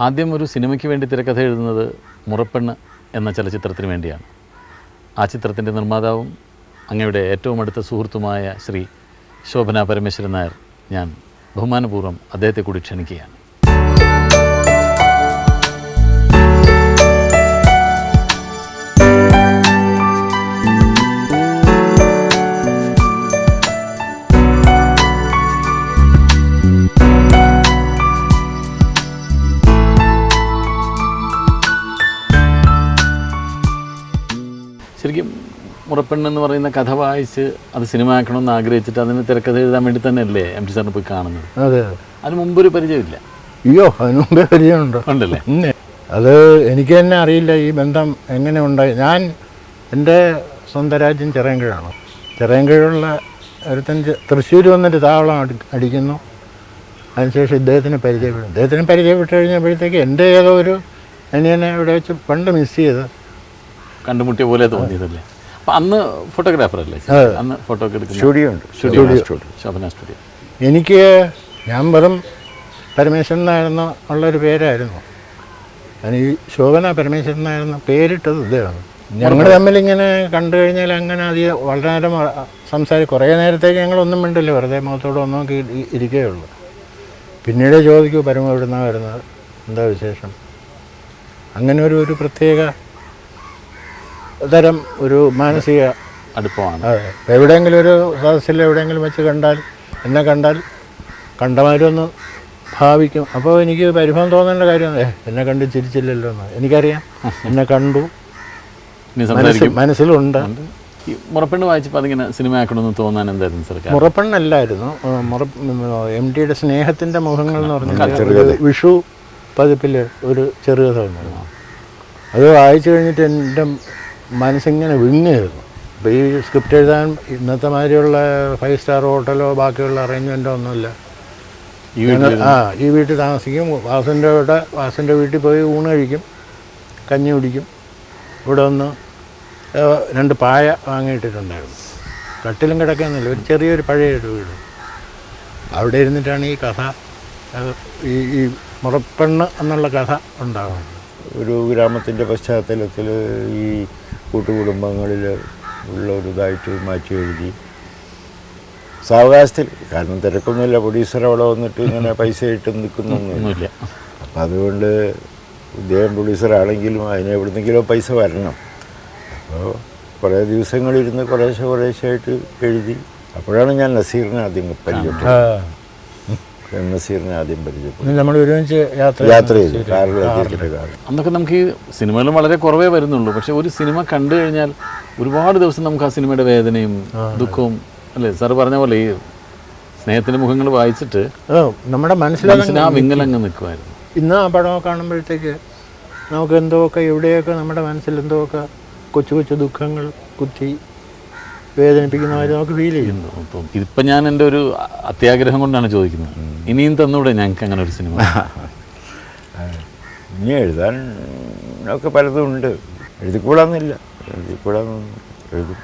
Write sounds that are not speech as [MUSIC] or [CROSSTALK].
ആദ്യം ഒരു സിനിമയ്ക്ക് വേണ്ടി തിരക്കഥ എഴുതുന്നത് മുറപ്പെണ്ണ് എന്ന ചലച്ചിത്രത്തിന് വേണ്ടിയാണ്. ആ ചിത്രത്തിന്റെ നിർമ്മാതാവും അങ്ങയുടെ ഏറ്റവും അടുത്ത സുഹൃത്തുമായ ശ്രീ ശോഭന പരമേശ്വരൻ നായർ ഞാൻ ബഹുമാനപൂർവം അദ്ദേഹത്തെ കൂടി ക്ഷണിക്കുകയാണ്. മുറപ്പെണ്ണ് എന്ന് പറയുന്ന കഥ വായിച്ച് അത് സിനിമ ആക്കണമെന്ന് ആഗ്രഹിച്ചിട്ട് അതിന് തിരക്കഥ എഴുതാൻ വേണ്ടി തന്നെയല്ലേ എം ടി സാറിനെ പോയി കാണുന്നത്? അതെ. അതിന് മുമ്പൊരു പരിചയമില്ല. അയ്യോ അതിന് മുമ്പേ പരിചയമുണ്ടോ? ഉണ്ടല്ലേ? അത് എനിക്ക് തന്നെ അറിയില്ല ഈ ബന്ധം എങ്ങനെ ഉണ്ടായി. ഞാൻ എന്റെ സ്വന്തം രാജ്യം ചിറയൻകീഴാണ് ചിറയൻകീഴുള്ള ഒരുത്തൻ ചെ- തൃശ്ശൂർ വന്നിട്ട് താവളം അടി അടിക്കുന്നു. അതിനുശേഷം ഇദ്ദേഹത്തിന് പരിചയപ്പെടും ഇദ്ദേഹത്തിന് പരിചയപ്പെട്ട് കഴിഞ്ഞപ്പോഴത്തേക്ക് എന്റെ ഏതോ ഒരു അനിയനെ ഇവിടെ വെച്ച് പണ്ട് മിസ് ചെയ്ത് കണ്ടുമുട്ടിയ പോലെ തോന്നിയതല്ലേ? അന്ന് ഫോട്ടോഗ്രാഫർ അല്ലേ? അന്ന് ഫോട്ടോ എടുക്കുന്ന സ്റ്റുഡിയോ ഉണ്ട്. സ്റ്റുഡിയോ ശോഭന സ്റ്റുഡിയോ എനിക്ക് ഞാൻ വെറും പരമേശ്വരൻ എന്നായിരുന്നു ഉള്ളൊരു പേരായിരുന്നു. ഞാൻ ഈ ശോഭന പരമേശ്വരൻ എന്നായിരുന്നു പേരിട്ടത് ഇദ്ദേഹമാണ്. ഞങ്ങൾ തമ്മിൽ ഇങ്ങനെ കണ്ടു കഴിഞ്ഞാൽ അങ്ങനെ അധികം വളരെ നേരം സംസാരിക്കും കുറേ നേരത്തേക്ക് ഞങ്ങളൊന്നും മിണ്ടില്ല വെറുതെ മുഖത്തോടെ ഒന്നും നോക്കി ഇരിക്കേ ഉള്ളൂ പിന്നീട് ചോദിക്കൂ പരമ എവിടുന്നാണ് വരുന്നത്? എന്താ വിശേഷം? അങ്ങനെ ഒരു ഒരു പ്രത്യേക തരം ഒരു മാനസിക അടുപ്പമാണ്. അതെ. എവിടെയെങ്കിലും ഒരു സദസ്സിൽ എവിടെയെങ്കിലും വെച്ച് കണ്ടാൽ എന്നെ കണ്ടാൽ കണ്ടമാരൊന്ന് ഭാവിക്കും. അപ്പോൾ എനിക്ക് പരിഭവം തോന്നേണ്ട കാര്യം എന്നെ കണ്ട് ചിരിച്ചില്ലല്ലോ എന്ന് എനിക്കറിയാം. [LAUGHS] എന്നെ കണ്ടു. മനസ്സിലുണ്ട്. മുറപ്പെണ്ണ് വായിച്ചപ്പോൾ അതിങ്ങനെ സിനിമ ആക്കണമെന്ന് തോന്നാൻ എന്തായിരുന്നു സർക്കാർ? മുറപ്പെണ്ണല്ലായിരുന്നു. മുറ എം ടിയുടെ സ്നേഹത്തിന്റെ മുഖങ്ങൾ എന്ന് പറഞ്ഞാൽ വിഷു പതിപ്പിൽ ഒരു ചെറുകഥ ഉണ്ടായിരുന്നു. അത് വായിച്ചു കഴിഞ്ഞിട്ട് എന്റെ മനസ്സിങ്ങനെ വിങ്ങായിരുന്നു അപ്പോൾ ഈ സ്ക്രിപ്റ്റ് എഴുതാൻ ഇന്നത്തെ മാതിരിയുള്ള ഫൈവ് സ്റ്റാർ ഹോട്ടലോ ബാക്കിയുള്ള അറേഞ്ച്മെന്റോ ഒന്നുമില്ല ആ ഈ വീട്ടിൽ താമസിക്കും. വാസന്റെ ഇവിടെ വാസന്റെ വീട്ടിൽ പോയി ഊണ് കഴിക്കും. കഞ്ഞി കുടിക്കും. ഇവിടെ ഒന്ന് രണ്ട് പായ വാങ്ങിയിട്ടിട്ടുണ്ടായിരുന്നു. കട്ടിലും കിടക്കുന്നില്ല. ഒരു ചെറിയൊരു പഴയ ഒരു വീട്. അവിടെ ഇരുന്നിട്ടാണ് ഈ കഥ ഈ ഈ മുറപ്പെണ്ണ് എന്നുള്ള കഥ ഉണ്ടാകുന്നത് ഒരു ഗ്രാമത്തിന്റെ പശ്ചാത്തലത്തിൽ ഈ കൂട്ടുകുടുംബങ്ങളിൽ ഉള്ള ഒരു ഇതായിട്ട് മാറ്റി എഴുതി സാവകാശത്തിൽ കാരണം തിരക്കൊന്നുമില്ല പ്രൊഡ്യൂസർ അവിടെ വന്നിട്ട് ഇങ്ങനെ പൈസ ഇട്ട് നിൽക്കുന്നൊന്നുമില്ല അപ്പം അതുകൊണ്ട് ഇദ്ദേഹം പ്രൊഡ്യൂസറാണെങ്കിലും അതിന് എവിടുന്നെങ്കിലും പൈസ വരണം. അപ്പോൾ കുറേ ദിവസങ്ങളിരുന്ന് കുറേശ്ശെ കുറേശ്ശെ ആയിട്ട് എഴുതി. അപ്പോഴാണ് ഞാൻ നസീറിനെ ആദ്യം പരിചയപ്പെട്ടത് എം നസീറിനെ ആദ്യം പരിചയപ്പെട്ടു നമ്മൾ ഒരുമിച്ച് യാത്ര യാത്ര ചെയ്തു അന്നൊക്കെ നമുക്ക് ഈ സിനിമകളും വളരെ കുറവേ വരുന്നുള്ളൂ. പക്ഷെ ഒരു സിനിമ കണ്ടു കഴിഞ്ഞാൽ ഒരുപാട് ദിവസം നമുക്ക് ആ സിനിമയുടെ വേദനയും ദുഃഖവും അല്ലേ? സാറ് പറഞ്ഞ പോലെ ഈ സ്നേഹത്തിന്റെ മുഖങ്ങൾ വായിച്ചിട്ട് നമ്മുടെ മനസ്സിലാണ് ആ വിങ്ങലങ്ങ് നിൽക്കുമായിരുന്നു. ഇന്ന് ആ പടമൊക്കെ കാണുമ്പോഴത്തേക്ക് നമുക്ക് എന്തോ ഒക്കെ എവിടെയൊക്കെ നമ്മുടെ മനസ്സിൽ എന്തോ ഒക്കെ കൊച്ചു കൊച്ചു ദുഃഖങ്ങൾ കുത്തി വേദനിപ്പിക്കുന്ന മാതിരി നമുക്ക് ഫീൽ ചെയ്യുന്നു. അപ്പം ഇതിപ്പോൾ ഞാൻ എന്റെ ഒരു അത്യാഗ്രഹം കൊണ്ടാണ് ചോദിക്കുന്നത്. ഇനിയും തന്നൂടെ ഞങ്ങൾക്ക് അങ്ങനെ ഒരു സിനിമ. ഇനി എഴുതാൻ ഒക്കെ പലതും ഉണ്ട്. എഴുതിക്കൂടാന്നില്ല. എഴുതിക്കൂടാന്ന് എഴുതും.